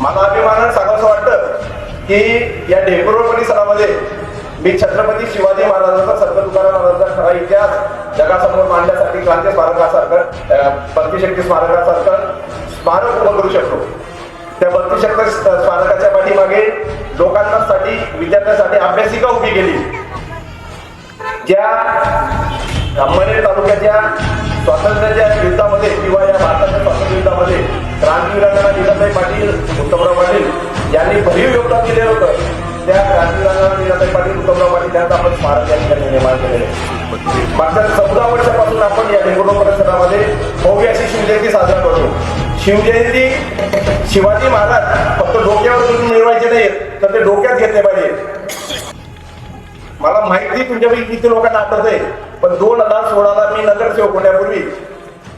मला अभिमानानं सांगावंसं वाटतं की या ढेकुरोड परिसरामध्ये मी छत्रपती शिवाजी महाराजांचा संत तुकाराम महाराजांचा खरा इतिहास जगासमोर मांडण्यासाठी क्रांती स्मारकासारखं भक्तिशक्ती स्मारकासारखं स्मारक उभं करू शकतो. त्या भक्तिशक्ती स्मारकाच्या पाठीमागे लोकांसाठी विद्यार्थ्यांसाठी अभ्यासिका उभी केली. ज्या अंबनेर तालुक्याच्या उत्तमराव पाटील यांनी भरीव योगदान दिलेलं होतं. त्या क्रांतीवीरांना लीलाताई पाटील उत्तमराव पाटील यांचं आपण स्मारक या ठिकाणी निर्माण केलेलं आहे. मागच्या चौदा वर्षापासून आपण या डेंगुरो परिसरामध्ये भव्य अशी शिवजयंती साजरा करतो. शिवजयंती शिवाजी महाराज फक्त डोक्यावर मिळवायचे नाही तर ते डोक्यात घेतले पाहिजे. मला माहिती तुमच्यापैकी किती लोकांना आठवतंय पण दोन हजार सोळाला मी नगरसेवक होण्यापूर्वी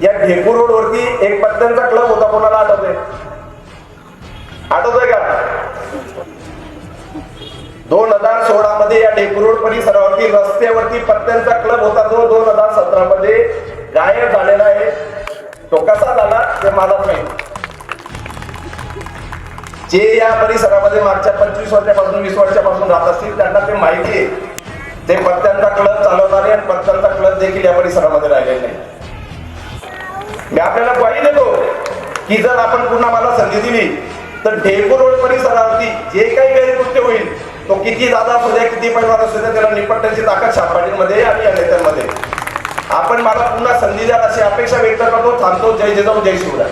या ढेकूर रोडवरती एक पत्त्यांचा क्लब होता कोणाला आठवतंय आठवतोय? दोन हजार सोळा मध्ये या ढेकूर रोड परिसरावरती रस्त्यावरती पत्त्यांचा क्लब होता जो दोन हजार सतरा मध्ये गायब झालेला आहे. तो कसा झाला ते मला माहिती जे या परिसरामध्ये मागच्या पंचवीस वर्षापासून वीस वर्षापासून राहत असतील त्यांना ते माहिती आहे. ते पत्त्यांचा क्लब चालवणारे आणि पत्त्यांचा क्लब देखील या परिसरामध्ये राहिलेले नाही. मी आपल्याला ग्वाही देतो की जर आपण पुन्हा मला संधी दिली तर ढेकूर रोड परिसरावरती जे काही गैरकृत्य होईल किती दादा असू द्या किती पैलवान असू द्या त्याला निपटण्याची ताकद शापाटीमध्ये आणि या नेत्यांमध्ये. आपण मला पुन्हा संधी द्या अशी अपेक्षा व्यक्त करतो. थांबतो. जय जिजाऊ जय शिवराय.